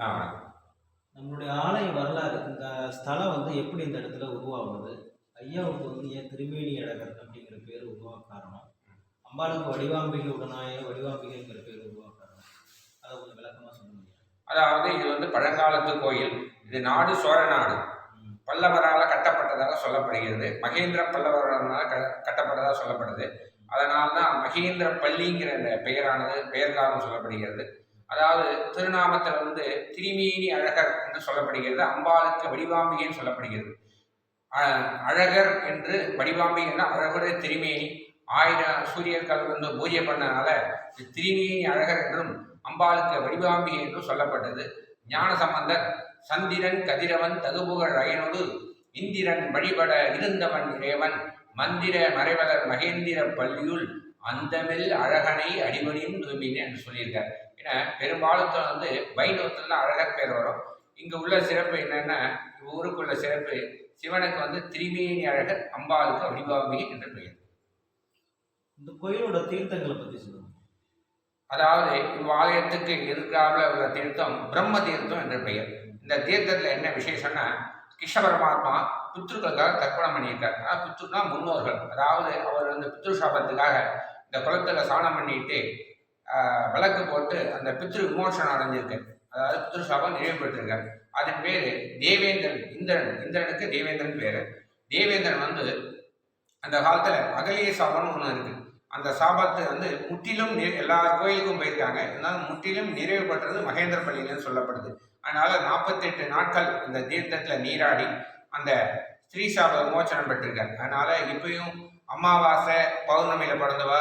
ஆ. நம்மளுடைய ஆலய வரலாறு இந்த ஸ்தலம் வந்து எப்படி இந்த இடத்துல உருவாகுது? ஐயாவுக்கு வந்து ஏன் திருமேனி அழகர் அப்படிங்கிற பேர் உருவாக காரணம்? அம்பாளுக்கு வடிவாம்பிகை உடனாய வடிவாம்பிகைங்கிற பேர் உருவாக காரணம். அதை கொஞ்சம் விளக்கமாக சொல்லுங்க அதாவது இது வந்து பழங்காலத்து கோயில். இது நாடு சோழ நாடு. பல்லவரால் கட்டப்பட்டதாக சொல்லப்படுகிறது. மகேந்திர பல்லவரால் க கட்டப்பட்டதாக சொல்லப்படுது. அதனால தான் மகேந்திர பள்ளிங்கிற பெயரானது பெயர் காரணம் சொல்லப்படுகிறது. அதாவது திருநாமத்தில் வந்து திருமேனி அழகர் என்று சொல்லப்படுகிறது அம்பாளுக்கு வடிவாம்பிகைன்னு சொல்லப்படுகிறது. அழகர் என்று வடிவாம்பிகைன்னா அழகுடைய திருமேனி. ஆயிரம் சூரியர்கள் வந்து பூஜை பண்ணனால திருமேனி அழகர் என்றும் அம்பாளுக்கு வடிவாம்பிகை என்றும் சொல்லப்பட்டது. ஞான சம்பந்தர் சந்திரன் கதிரவன் தகுபுகழ் அயனோடு இந்திரன் வழிபட இருந்தவன் இறைவன் மந்திர மறைவலர் மகேந்திர பள்ளியுள் அந்தமில் அழகனை அடிமணின் தூமின்னு என்று சொல்லியிருக்கார். ஏன்னா பெரும்பாலும் வந்து வைணவத்தில் தான் அழகர் பேர் வரும். இங்கே உள்ள சிறப்பு என்னன்னா ஊருக்குள்ள சிறப்பு சிவனுக்கு வந்து திரிமேனி அழகர் அம்பாளுக்கு வடிவாம்பிகை என்று பெயர். இந்த கோயிலோட தீர்த்தங்களை பற்றி சொல்லுங்க. அதாவது இவ்வாலயத்துக்கு எதிர்க்காப்புல உள்ள தீர்த்தம் பிரம்ம தீர்த்தம் என்ற பெயர். இந்த தீர்த்தத்தில் என்ன விசேஷம்னா கிருஷ்ண பரமாத்மா பித்ருக்களுக்காக தர்ப்பணம் பண்ணியிருக்கார். அதாவது பித்ருனா முன்னோர்கள். அதாவது அவர் வந்து பித்ரு சாபத்துக்காக இந்த குளத்துல சாணம் பண்ணிட்டு விளக்கு போட்டு அந்த பித்ரு விமோசனம் அடைஞ்சிருக்கார் அதாவது பித்ரு சாபம் நிறைவு பெற்றிருக்கார் அதன் பேர் தேவேந்திரன். இந்திரன். இந்திரனுக்கு தேவேந்திரன் பேர். தேவேந்திரன் வந்து அந்த காலத்தில் அகலிய சாபம்னு ஒன்று இருக்கு. அந்த சாபத்தை வந்து முற்றிலும் எல்லா கோயிலுக்கும் போயிருக்காங்க. இருந்தாலும் முற்றிலும் நிறைவு பெற்றது மகேந்திர பள்ளியிலன்னு சொல்லப்படுது. அதனால நாற்பத்தெட்டு நாட்கள் அந்த தீர்த்தத்தில் நீராடி அந்த ஸ்ரீ சாப விமோச்சனம் பெற்றிருக்காரு. அதனால இப்பயும் அமாவாசை பௌர்ணமியில பிறந்தவா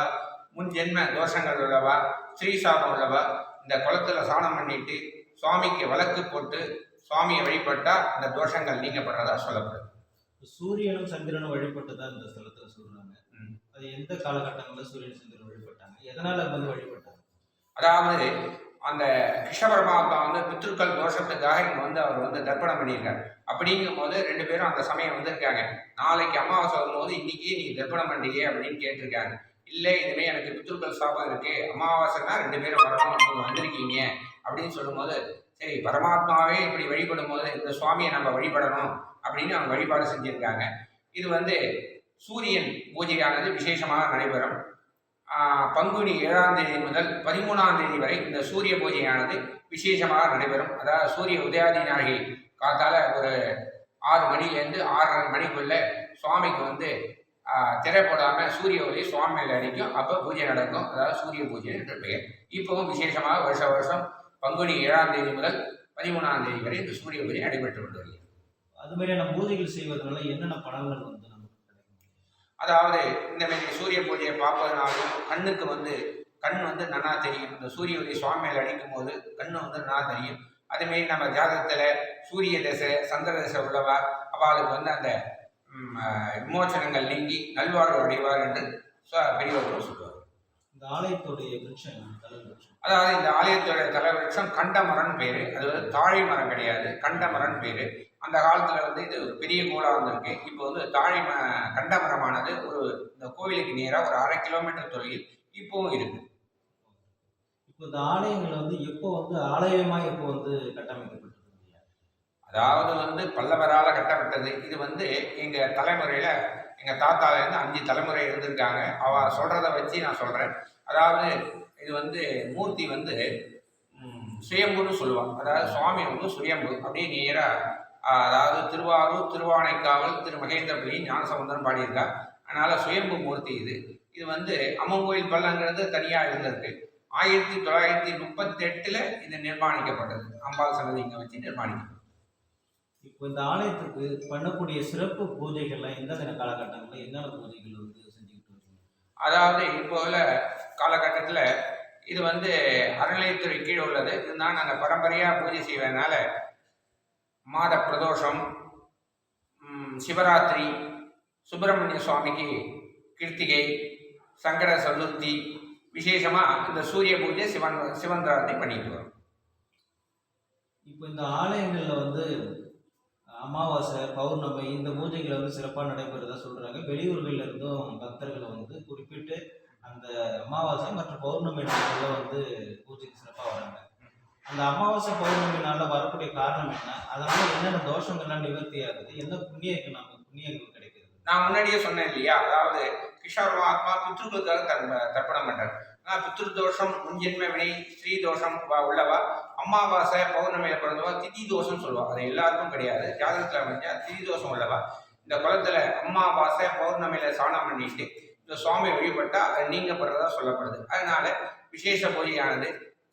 முன் ஜென்ம தோஷங்கள் உள்ளவா ஸ்ரீ சாபம் உள்ளவா இந்த குளத்துல சாணம் பண்ணிட்டு சுவாமிக்கு விளக்கு போட்டு சுவாமியை வழிபட்டா இந்த தோஷங்கள் நீங்கப்படுறதா சொல்லப்படுது. சூரியனும் சந்திரனும் வழிபட்டதா இந்த ஸ்தலத்துல சொல்றாங்க. ம். அது எந்த காலகட்டங்களில் சூரியன் சந்திரன் வழிபட்டாங்க? எதனால வந்து வழிபட்டாங்க? அதாவது அந்த கிருஷ்ண பரமாத்மா வந்து பித்ருக்கள் தோஷத்துக்காக இங்க வந்து அவர் வந்து தர்ப்பணம் பண்ணியிருக்காரு. அப்படிங்கும் போது ரெண்டு பேரும் அந்த சமயம் வந்திருக்காங்க. நாளைக்கு அமாவாசை வரும்போது இன்னைக்கு நீ தர்ப்பணம் பண்றீங்க அப்படின்னு கேட்டிருக்காங்க. இல்லை இதுவே எனக்கு பித்ருக்கள் சாபம் இருக்கு. அமாவாசைனா ரெண்டு பேரும் வரணும் வந்திருக்கீங்க அப்படின்னு சொல்லும்போது சரி பரமாத்மாவே இப்படி வழிபடும் போது இந்த சுவாமியை நம்ம வழிபடணும் அப்படின்னு அவங்க வழிபாடு செஞ்சுருக்காங்க. இது வந்து சூரியன் பூஜையானது விசேஷமாக நடைபெறும். பங்குனி ஏழாம் தேதி முதல் பதிமூணாம் தேதி வரை இந்த சூரிய பூஜையானது விசேஷமாக நடைபெறும். அதாவது சூரிய உதயாதி நாழிகை காத்தால ஒரு ஆறு மணிலேருந்து ஆறரை மணிக்குள்ள சுவாமிக்கு வந்து திரை போடாம சூரிய ஒளி சுவாமி மேல அடிக்கும். அப்போ பூஜை நடக்கும். அதாவது சூரிய பூஜை என்று பெயர். இப்பவும் விசேஷமாக வருஷ வருஷம் பங்குனி ஏழாம் தேதி முதல் பதிமூணாம் தேதி வரை இந்த சூரிய பூஜை நடைபெற்று கொண்டு வருகிறது. அது மாதிரியான பூஜைகள் செய்வதனால என்னென்ன பலன்கள் வந்து அதாவது இந்த மாதிரி சூரிய பூஜையை பார்ப்பதனாலும் கண்ணுக்கு வந்து கண் வந்து நன்னா தெரியும். இந்த சூரிய ஒளி சுவாமி மேல அடிக்கும் போது கண்ணு வந்து நன்னா தெரியும். அதேமாரி நம்ம ஜாதகத்தில் சூரிய தசை சந்திர தசை உள்ளவா அவளுக்கு வந்து அந்த விமோசனங்கள் நீங்கி நல்வாழ்வு அடைவார் என்று பெரியவர்கள் சொல்லுவார். இந்த ஆலயத்துடைய அதாவது இந்த ஆலயத்தோட தலைவருஷம் கண்டமரன் பேரு அது வந்து தாழை மரம் கிடையாது கண்டமரன் பேரு அந்த காலத்துல வந்து இது ஒரு பெரிய கோலா வந்திருக்கு. இப்போ வந்து தாழை ம கண்டமரமானது ஒரு இந்த கோவிலுக்கு நேராக ஒரு அரை கிலோமீட்டர் தொலைவில் இப்பவும் இருக்கு. இப்போ இந்த ஆலயங்கள் வந்து எப்போ வந்து ஆலயமா எப்போ வந்து கட்டமைக்கப்பட்டது? அதாவது வந்து பல்லவரால் கட்டப்பட்டது. இது வந்து எங்கள் தலைமுறையில் எங்கள் தாத்தாவிலேருந்து அஞ்சு தலைமுறை இருந்திருக்காங்க. அவ சொல்கிறத வச்சு நான் சொல்கிறேன் அதாவது இது வந்து மூர்த்தி வந்து சுயம்புன்னு சொல்லுவாங்க. அதாவது சுவாமி வந்து சுயம்பு. அப்படியே நேராக அதாவது திருவாரூர் திருவானைக்காவல் திரு மகேந்திரபுரி ஞானசமுந்தரம் பாடியிருக்கா. அதனால் சுயம்பு மூர்த்தி இது. இது வந்து அம்மன் கோயில் பள்ளங்கிறது தனியாக இருந்திருக்கு. ஆயிரத்தி தொள்ளாயிரத்தி முப்பத்தெட்டில் இது நிர்மாணிக்கப்பட்டது. அம்பாள் சன்னதி இங்கே வச்சு நிர்மாணிக்கப்பட்டது. இப்போ இந்த ஆலயத்துக்கு பண்ணக்கூடிய சிறப்பு பூஜைகள்லாம் எந்தெந்த காலகட்டங்களில் என்னென்ன பூஜைகள் வந்து செஞ்சுக்கிட்டு இருக்கீங்க? அதாவது இப்போ உள்ள காலகட்டத்தில் இது வந்து அறநிலையத்துறை கீழே உள்ளது. இருந்தாலும் நாங்கள் பரம்பரையாக பூஜை செய்வதனால மாத பிரதோஷம் சிவராத்திரி சுப்பிரமணிய சுவாமிக்கு கிருத்திகை சங்கட சதுர்த்தி விசேஷமாக இந்த சூரிய பூஜை சிவன் சிவந்திரார்த்தி பண்ணிட்டு வரோம். இப்போ இந்த ஆலயங்களில் வந்து அமாவாசை பௌர்ணமி இந்த பூஜைகளை வந்து சிறப்பாக நடைபெறதா சொல்கிறாங்க வெளியூர்களில் இருந்தும் பக்தர்களை வந்து குறிப்பிட்டு அந்த அமாவாசை மற்றும் பௌர்ணமி நாட்களில் வந்து பூஜைக்கு சிறப்பாக வராங்க. அந்த அமாவாசை பௌர்ணமினால வரக்கூடிய காரணம் என்ன? அதனால என்னென்ன தோஷங்கள்லாம் நிவர்த்தி ஆகுது? என்ன புண்ணியங்கள் நமக்கு புண்ணியங்கள் கிடைக்குது நான் முன்னாடியே சொன்னேன் இல்லையா? அதாவது கிஷோர்வா ஆத்மா பித்ருக்களுக்காக தர்ப்ப தர்ப்பணம் பண்றாரு. ஆனால் பித்ரு தோஷம் முன்ஜென்ம வினை ஸ்ரீ தோஷம் உள்ளவா? அமாவாசை பௌர்ணமியில பிறந்தவா திதி தோஷம் சொல்லுவா அது எல்லாருக்கும் கிடையாது. ஜாதகத்துல அமைஞ்சா திதி தோஷம் உள்ளவா? இந்த குளத்துல அமாவாசை பௌர்ணமியில சாணம் பண்ணிட்டு இந்த சுவாமி வழிபட்டா அது நீங்கப்படுறதா சொல்லப்படுது. அதனால விசேஷ பூஜையானது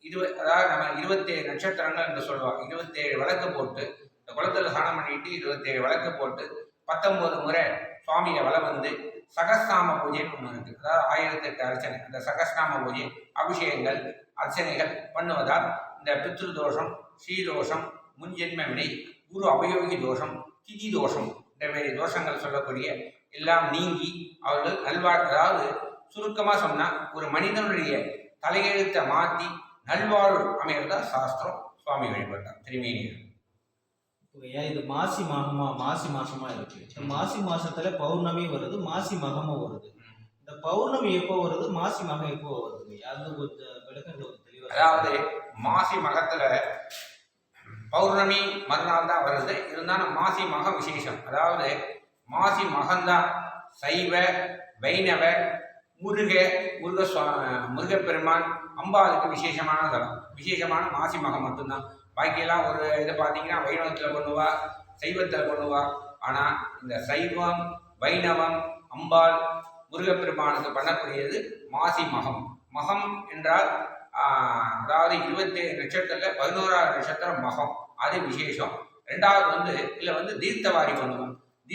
இருவ அதாவது நம்ம இருபத்தேழு நட்சத்திரங்கள் என்று சொல்லுவா இருபத்தேழு விளக்கு போட்டு இந்த குளத்துல சாணம் பண்ணிட்டு இருபத்தேழு விளக்கு போட்டு பத்தொன்பது முறை சுவாமியை வலம் வந்து சகஸ்நாம பூஜைன்னு ஒன்று இருக்கு. அதாவது ஆயிரத்தி எட்டு அர்ச்சனை. அந்த சகஸ்நாம பூஜை அபிஷேகங்கள் அர்ச்சனைகள் பண்ணுவதால் இந்த பித்ரு தோஷம் ஸ்ரீதோஷம் முன்ஜென்ம வினை குரு அவயோகி தோஷம் திதி தோஷம் இந்த மாதிரி தோஷங்கள் சொல்லக்கூடிய எல்லாம் நீங்கி அவர்கள் நல்வாழ் அதாவது சுருக்கமாக சொன்னால் ஒரு மனிதனுடைய தலையெழுத்தை மாற்றி நல்வாழ்வு அமைகிறதா சாஸ்திரம் சுவாமி வழிபட்டார் இப்போ ஏன் இது மாசி மாகமா மாசி மாசமா இருக்கு? இந்த மாசி மாசத்துல பௌர்ணமி வருது மாசி மகமும் வருது. இந்த பௌர்ணமி எப்போ வருது மாசி மகம் எப்போ வருது? அது கொஞ்சம் விளக்கங்கள் ஒரு தெளிவா அதாவது மாசி மகத்துல பௌர்ணமி மறுநாள் தான் வருது. இருந்தாலும் மாசி மகம் விசேஷம். அதாவது மாசி மகந்தான் சைவ வைணவ முருக முருக சுவா- முருகப்பெருமான் அம்பாளுக்கு விசேஷமான தலம். விசேஷமான மாசி மகம் மட்டும்தான். பாக்கியெல்லாம் ஒரு இதை பார்த்தீங்கன்னா வைணவத்தில் பண்ணுவா சைவத்தில் பண்ணுவா ஆனால் இந்த சைவம் வைணவம் அம்பாள் முருகப்பெருமானுக்கு பண்ணக்கூடியது மாசி மகம். மகம் என்றால் அதாவது இருபத்தேழு நட்சத்திரத்தில் பதினோராவது நட்சத்திரம் மகம். அது விசேஷம். ரெண்டாவது வந்து இதில் வந்து தீர்த்தவாரி பண்ணுவோம்.